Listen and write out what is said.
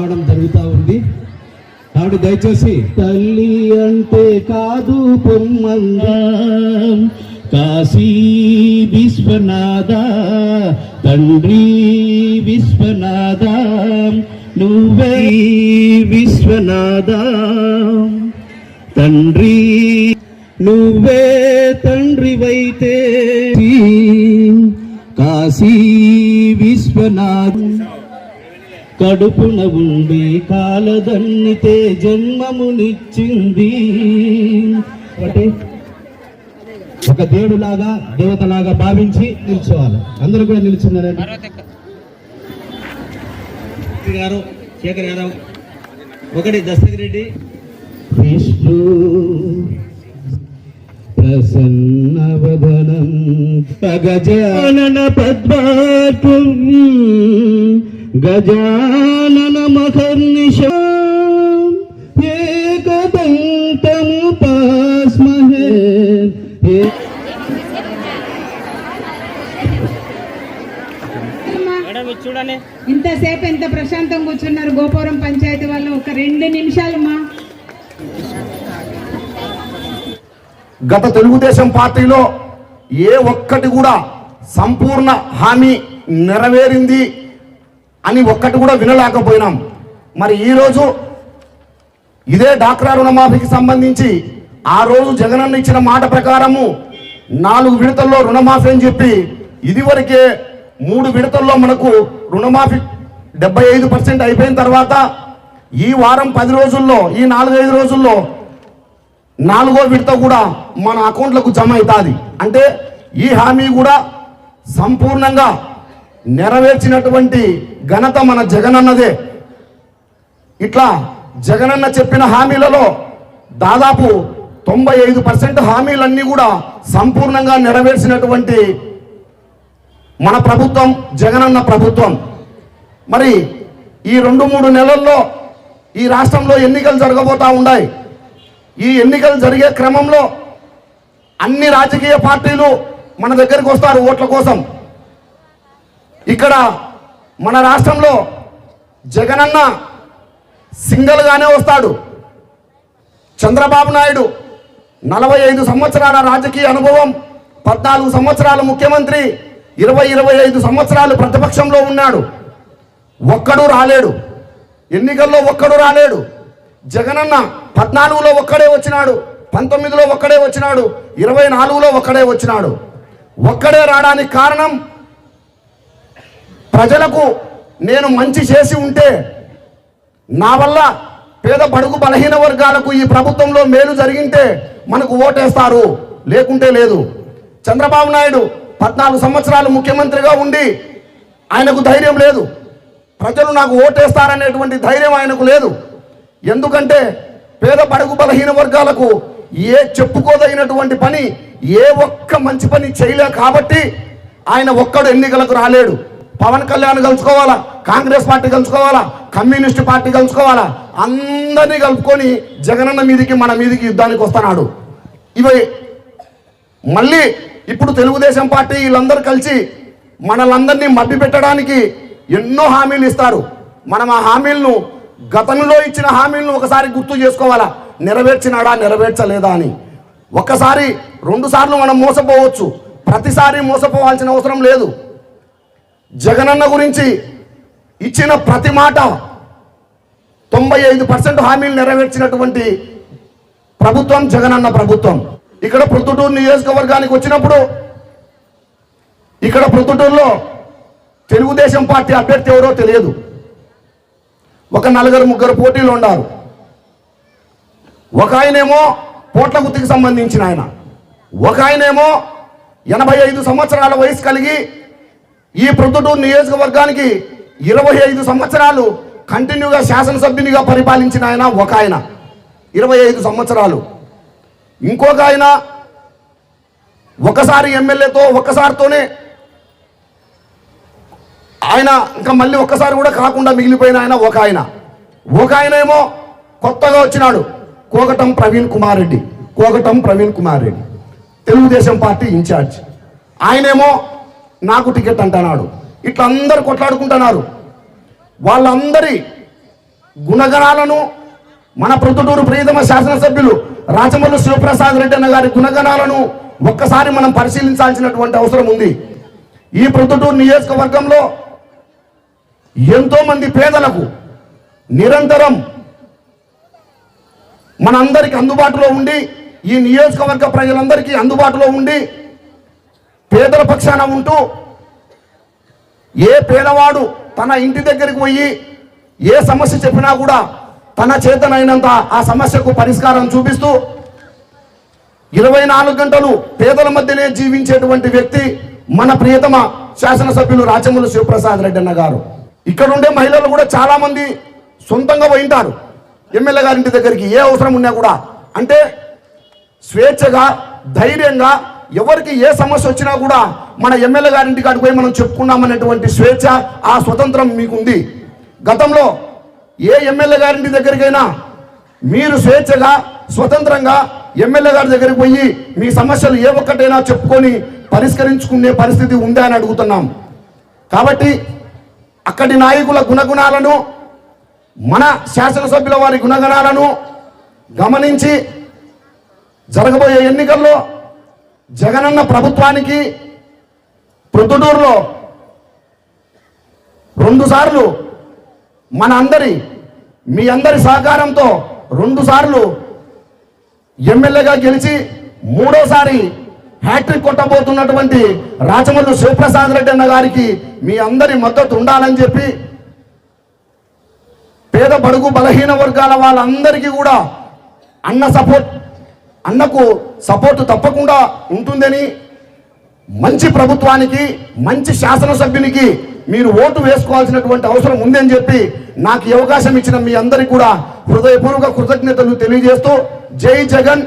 రావడం జరుగుతూ ఉంది. కాబట్టి దయచేసి తల్లి అంటే కాదు పొమ్మంద. కాశీ విశ్వనాథ తండ్రి విశ్వనాథ నువ్వే విశ్వనాథ. తండ్రి నువ్వే తండ్రివైతే. కాశీ విశ్వనాథ. కడుపున ఉండి కాలదన్నితే జన్మమునిచ్చింది. ఒకటి ఒక దేవుడులాగా దేవతలాగా భావించి నిల్చోవాలి అందరూ కూడా నిల్చున్నారండి గారు శేఖర్ యాదవ్ ఒకటి దస్తగిరి రెడ్డి. విష్ణు ప్రసన్నవదనం గజానన పద్మార్కం. గజానన మహర్నిశం ఏకదంతము పాస్మహే చూడండి. ఇంతసేపు ఎంత ప్రశాంతంగా కూర్చున్నారు గోపురం పంచాయతీ వాళ్ళు? ఒక రెండు నిమిషాలమ్మా. గత తెలుగుదేశం పార్టీలో ఏ ఒక్కటి కూడా సంపూర్ణ హామీ నెరవేరింది అని ఒక్కటి కూడా వినలేకపోయినాం. మరి ఈరోజు ఇదే డాక్రా రుణమాఫీకి సంబంధించి ఆ రోజు జగనన్న ఇచ్చిన మాట ప్రకారము నాలుగు విడతల్లో రుణమాఫీ అని చెప్పి ఇదివరకే మూడు విడతల్లో మనకు రుణమాఫీ డెబ్బై ఐదు పర్సెంట్ అయిపోయిన తర్వాత ఈ వారం పది రోజుల్లో ఈ నాలుగైదు రోజుల్లో నాలుగో విడత కూడా మన అకౌంట్లకు జమ అవుతుంది. అంటే ఈ హామీ కూడా సంపూర్ణంగా నెరవేర్చినటువంటి ఘనత మన జగనన్నదే. ఇట్లా జగనన్న చెప్పిన హామీలలో దాదాపు తొంభై ఐదు పర్సెంట్ హామీలన్నీ కూడా సంపూర్ణంగా నెరవేర్చినటువంటి మన ప్రభుత్వం జగనన్న ప్రభుత్వం. మరి ఈ రెండు మూడు నెలల్లో ఈ రాష్ట్రంలో ఎన్నికలు జరగబోతా ఉన్నాయి. ఈ ఎన్నికలు జరిగే క్రమంలో అన్ని రాజకీయ పార్టీలు మన దగ్గరికి వస్తారు ఓట్ల కోసం. ఇక్కడ మన రాష్ట్రంలో జగనన్న సింగల్గానే వస్తాడు. చంద్రబాబు నాయుడు నలభై ఐదు సంవత్సరాల రాజకీయ అనుభవం పద్నాలుగు సంవత్సరాల ముఖ్యమంత్రి ఇరవై ఇరవై ఐదు సంవత్సరాలు ప్రతిపక్షంలో ఉన్నాడు. ఒక్కడు రాలేడు. ఎన్నికల్లో ఒక్కడు రాలేడు. జగనన్న పద్నాలుగులో ఒక్కడే వచ్చినాడు పంతొమ్మిదిలో ఒక్కడే వచ్చినాడు ఇరవై నాలుగులో ఒక్కడే వచ్చినాడు. ఒక్కడే రావడానికి కారణం ప్రజలకు నేను మంచి చేసి ఉంటే నా వల్ల పేద బడుగు బలహీన వర్గాలకు ఈ ప్రభుత్వంలో మేలు జరిగింటే మనకు ఓటేస్తారు. లేకుంటే లేదు. చంద్రబాబు నాయుడు పద్నాలుగు సంవత్సరాలు ముఖ్యమంత్రిగా ఉండి ఆయనకు ధైర్యం లేదు. ప్రజలు నాకు ఓటేస్తారనేటువంటి ధైర్యం ఆయనకు లేదు. ఎందుకంటే పేద బడుగు బలహీన వర్గాలకు ఏ చెప్పుకోదగినటువంటి పని ఏ ఒక్క మంచి పని చేయలే కాబట్టి ఆయన ఒక్కడు ఎన్నికలకు రాలేడు. పవన్ కళ్యాణ్ కలుసుకోవాలా? కాంగ్రెస్ పార్టీ కలుసుకోవాలా? కమ్యూనిస్ట్ పార్టీ కలుసుకోవాలా? అందరినీ కలుపుకొని జగనన్న మీదికి మన మీదికి యుద్ధానికి వస్తున్నాడు. ఇవి. మళ్ళీ ఇప్పుడు తెలుగుదేశం పార్టీ వీళ్ళందరూ కలిసి మనలందరినీ మభ్య పెట్టడానికి ఎన్నో హామీలు ఇస్తారు. మనం ఆ హామీలను గతంలో ఇచ్చిన హామీలను ఒకసారి గుర్తు చేసుకోవాలా? నెరవేర్చినాడా నెరవేర్చలేదా అని. ఒకసారి రెండుసార్లు మనం మోసపోవచ్చు. ప్రతిసారి మోసపోవాల్సిన అవసరం లేదు. జగనన్న గురించి ఇచ్చిన ప్రతి మాట తొంభై ఐదు పర్సెంట్ హామీలు నెరవేర్చినటువంటి ప్రభుత్వం జగనన్న ప్రభుత్వం. ఇక్కడ ప్రొద్దుటూరు నియోజకవర్గానికి వచ్చినప్పుడు ఇక్కడ ప్రొద్దుటూరులో తెలుగుదేశం పార్టీ అభ్యర్థి ఎవరో తెలియదు. ఒక నలుగురు ముగ్గురు పోటీలు ఉన్నారు. ఒక ఆయనేమో పోట్ల గుత్తికి సంబంధించిన ఆయన. ఒక ఆయనేమో ఎనభై ఐదు సంవత్సరాల వయసు కలిగి ఈ ప్రొద్దుటూరు నియోజకవర్గానికి ఇరవై ఐదు సంవత్సరాలు కంటిన్యూగా శాసనసభ్యునిగా పరిపాలించిన ఆయన ఒక ఆయన. ఇరవై ఐదు సంవత్సరాలు. ఇంకొక ఆయన ఒకసారి ఎమ్మెల్యేతో ఒక్కసారితోనే ఆయన ఇంకా మళ్ళీ ఒక్కసారి కూడా కాకుండా మిగిలిపోయిన ఆయన ఒక ఆయన. ఒక ఆయన ఏమో కొత్తగా వచ్చినాడు. Kogatam Praveen Kumar Reddy. Kogatam Praveen Kumar Reddy. Telugu Desam party incharge. ఆయనేమో నాకు టికెట్ అంటున్నాడు. ఇట్లా అందరు కొట్లాడుకుంటున్నారు. వాళ్ళందరి గుణగణాలను మన ప్రొద్దుటూరు ప్రియతమ శాసనసభ్యులు రాచమల్లు శివప్రసాద్ రెడ్డి అన్న గారి గుణగణాలను ఒక్కసారి మనం పరిశీలించాల్సినటువంటి అవసరం ఉంది. ఈ ప్రొద్దుటూరు నియోజకవర్గంలో ఎంతో మంది పేదలకు నిరంతరం మనందరికి అందుబాటులో ఉండి ఈ నియోజకవర్గ ప్రజలందరికీ అందుబాటులో ఉండి పేదల పక్షాన ఉంటూ ఏ పేదవాడు తన ఇంటి దగ్గరికి పోయి ఏ సమస్య చెప్పినా కూడా తన చేతనైనంత ఆ సమస్యకు పరిష్కారం చూపిస్తూ ఇరవై నాలుగు గంటలు పేదల మధ్యనే జీవించేటువంటి వ్యక్తి మన ప్రియతమ శాసనసభ్యులు రాచమూలు శివప్రసాద్ రెడ్డి అన్న గారు. ఇక్కడ ఉండే మహిళలు కూడా చాలామంది సొంతంగా పోయింటారు. ఎమ్మెల్యే గారి ఇంటి దగ్గరికి ఏ అవసరం ఉన్నా కూడా. అంటే స్వేచ్ఛగా ధైర్యంగా ఎవరికి ఏ సమస్య వచ్చినా కూడా మన ఎమ్మెల్యే గారింటి కాడికి పోయి మనం చెప్పుకున్నామనేటువంటి స్వేచ్ఛ ఆ స్వతంత్రం మీకుంది. గతంలో ఏ ఎమ్మెల్యే గారింటి దగ్గరికైనా మీరు స్వేచ్ఛగా స్వతంత్రంగా ఎమ్మెల్యే గారి దగ్గరికి పోయి మీ సమస్యలు ఏ ఒక్కటైనా చెప్పుకొని పరిష్కరించుకునే పరిస్థితి ఉందా అని అడుగుతున్నాం. కాబట్టి అక్కడి నాయకుల గుణగుణాలను మన శాసనసభ్యుల వారి గుణగణాలను గమనించి జరగబోయే ఎన్నికల్లో జగనన్న ప్రభుత్వానికి ప్రొద్దుటూరులో రెండు సార్లు మన అందరి మీ అందరి సహకారంతో రెండు సార్లు ఎమ్మెల్యేగా గెలిచి మూడోసారి హ్యాట్రిక్ కొట్టబోతున్నటువంటి రాచమల్లు శివప్రసాద్ రెడ్డి అన్న గారికి మీ అందరి మద్దతు ఉండాలని చెప్పి పేద బడుగు బలహీన వర్గాల వాళ్ళందరికీ కూడా అన్న సపోర్ట్ అన్నకు సపోర్ట్ తప్పకుండా ఉంటుందని మంచి ప్రభుత్వానికి మంచి శాసనసభ్యునికి మీరు ఓటు వేసుకోవాల్సినటువంటి అవసరం ఉందని చెప్పి నాకు ఈ అవకాశం ఇచ్చిన మీ అందరికీ కూడా హృదయపూర్వక కృతజ్ఞతలు తెలియజేస్తూ జై జగన్.